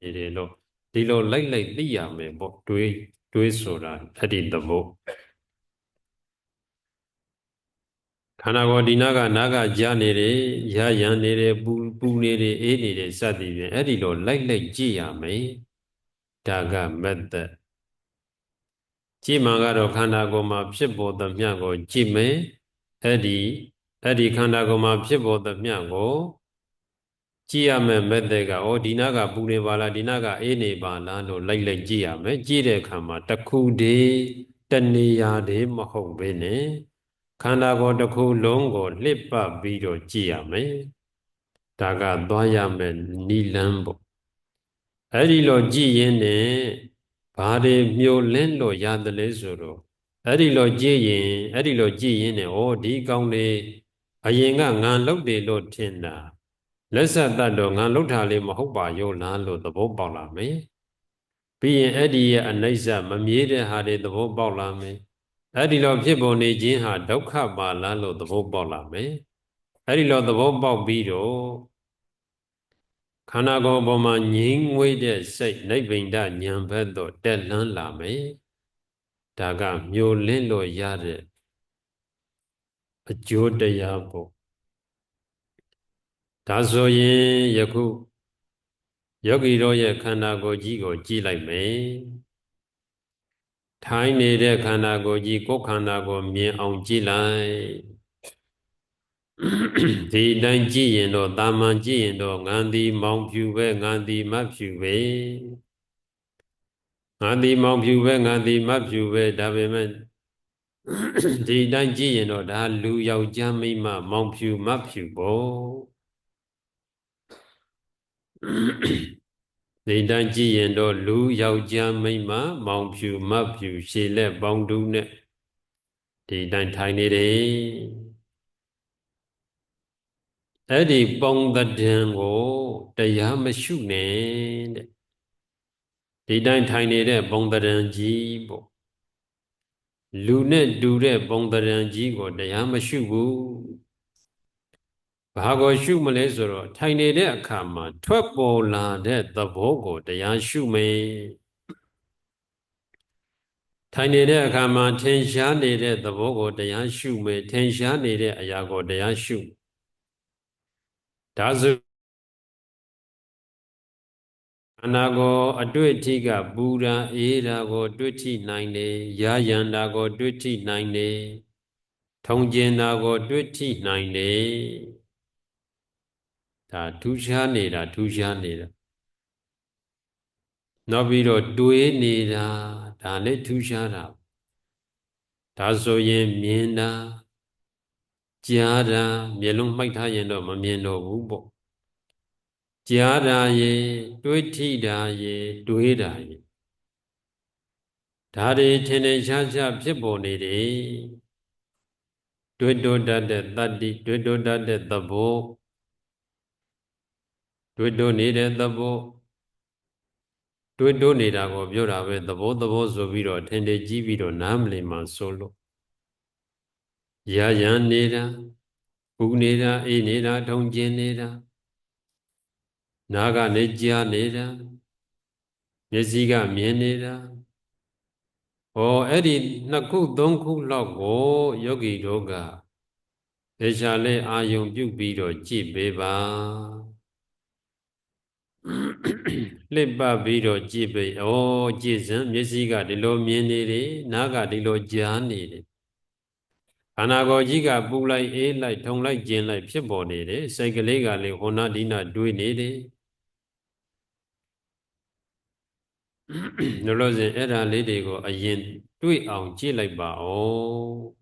နေတယ်လို့ဒီလိုလိုက်လိုက်သိရမယ်ပေါ့တွေးတွေးဆိုတာအဲ့ဒီသဘောခန္ဓာကိုယ်ဒီနာကနာကကြားနေတယ်ရရန်နေတယ်ပူပူနေတယ်အေးနေတယ်စသည်ဖြင့်အဲ့ဒီလိုလိုက်လိုက်ကြည့်ရမယ်ဒါကမက်သက်ကြည့်မှကတော့ခန္ဓာကိုယ်မှာဖြစ်ပေါ်သမျှကိုကြည့်မယ်အဲ့ဒီအဲ့ဒီခန္ဓာကိုယ်မှာဖြစ်ပေါ်သမျှကို ကြည့်ရမယ်မက်သက်ကဩဒီနာကပူနေပါလားဒီနာကအေးနေပါလားလို့လိုက်လိုက်ကြည့်ရမယ်ကြည့်တဲ့အခါမှာတစ်ခုတည်းတဏှာတည်းမဟုတ်ဘဲနဲ့ခန္ဓာကိုယ်တစ်ခုလုံးကိုလှစ်ပတ်ပြီးတော့ကြည့်ရမယ်ဒါကသွားရမယ်နိလန်းပေါ့အဲ့ဒီလိုကြည့်ရင်နဲ့ဘာတွေမျိုးလင်းလို့ရတယ်လဲဆိုတော့အဲ့ဒီလိုကြည့်ရင်အဲ့ဒီလိုကြည့်ရင်နဲ့ဩဒီကောင်းလေးအရင်ကငါလုတ်တယ်လို့ထင်တာ လက်ဆက်တတ်တော့ငါလုတ်တာလေးမဟုတ်ပါရောလားလို့သဘောပေါက်လာမယ်ပြီးရင်အဲ့ဒီရဲ့အနိစ္စမမြဲတဲ့ဟာတွေသဘောပေါက်လာမယ်အဲ့ဒီလိုဖြစ်ပေါ်နေခြင်းဟာဒုက္ခပါလားလို့သဘောပေါက်လာမယ်အဲ့ဒီလိုသဘောပေါက်ပြီးတော့ခန္ဓာကိုယ်ပေါ်မှာငြိမ်းငွေ့တဲ့စိတ်နိဗ္ဗိန္ဒဉာဏ်ဘက်သို့တက်လန်းလာမယ်ဒါကမျိုးလင်းလို့ရတဲ့အကျိုးတရားပေါ့ ဒါဆိုရင်ယခုယောဂီတို့ရဲ့ခန္ဓာကိုယ်ကြီးကိုကြည့်လိုက်မယ်ထိုင်းနေတဲ့ခန္ဓာကိုယ်ကြီးကိုယ်ခန္ဓာကိုမြင်အောင်ကြည့်လိုက်ဒီတိုင်းကြည့်ရင်တော့တာမန်ကြည့်ရင်တော့ငန်းဒီမောင်ဖြူပဲငန်းဒီမဖြူပဲငန်းဒီမောင်ဖြူပဲငန်းဒီမဖြူပဲဒါပေမဲ့ဒီတိုင်းကြည့်ရင်တော့ဒါလူယောက်ျားမိန်းမမောင်ဖြူမဖြူပေါ့ ဒီတန်းကြည့်ရင်တော့လူယောက်ျားမိန်းမမောင်ဖြူမတ်ဖြူရှည်လက်ပေါင်းတူးနဲ့ဒီတိုင်းထိုင်နေတယ်အဲ့ဒီပေါင်းတံကိုတရားမရှုနဲ့တဲ့ဒီတိုင်းထိုင်နေတဲ့ပေါင်းတံကြီးပေါ့လူနဲ့တူတဲ့ပေါင်းတံကြီးကိုတရားမရှုဘူး ဘာကိုရှုမလဲဆိုတော့ထိုင်နေတဲ့အခါမှာထွက်ပေါ်လာတဲ့သဘောကိုတရားရှုမယ်ထိုင်နေတဲ့အခါမှာထင်ရှားနေတဲ့သဘောကိုတရားရှုမယ်ထင်ရှားနေတဲ့အရာကိုတရားရှုဒါဆိုအနာကိုအတွေ့အထိကပူရာအေးရာကို တွေ့ထိနိုင်တယ်ရာယန္တာကို တွေ့ထိနိုင်တယ်ထုံကျင်တာကို တွေ့ထိနိုင်တယ် ဒါထူးခြားနေတာထူးခြားနေတာနောက်ပြီးတော့တွေးနေတာဒါလည်းထူးခြားတာဒါဆိုရင်မြင်တာကြားတာမျက်လုံးမှိုက်ထားရင်တော့မမြင်တော့ဘူးပေါ့ကြားတာရေတွေးထိတာရေတွေးတာရေဒါတွေထင်ထင်ရှားရှားဖြစ်ပေါ်နေတယ်တွေးတိုးတတ်တဲ့တတ္တိတွေးတိုးတတ်တဲ့သဘော တွေ့တိုးနေတဲ့သဘောတွေ့တိုးနေတာကိုပြောတာပဲသဘောသဘောဆိုပြီးတော့ထင်တယ်ကြီးပြီးတော့နားမလည်မှဆိုလို့ရာရန်နေတာပူနေတာအေးနေတာထုံကျင်နေတာနားကနေကြားနေတာမျက်စိကမြင်နေတာဟောအဲ့ဒီနှစ်ခုသုံးခုလောက်ကိုယောဂီတို့ကဒေရှာလဲအာယုံပြုတ်ပြီးတော့ကြည့်ပေးပါ လှစ်ပတ်ပြီးတော့ကြည့်ပြီ။ဩကြည့်စမ်းမျက်စိကဒီလိုမြင်နေတယ်၊နားကဒီလိုကြားနေတယ်။ခန္ဓာကိုယ်ကြီးကပူလိုက်အေးလိုက်ထုံလိုက်ကျင်လိုက်ဖြစ်ပေါ်နေတယ်။စိတ်ကလေးကလည်းဟောနာဒီနာတွေးနေတယ်။လို့လို့စဉ်အဲ့ဒါလေးတွေကိုအရင်တွေးအောင်ကြည့်လိုက်ပါဦး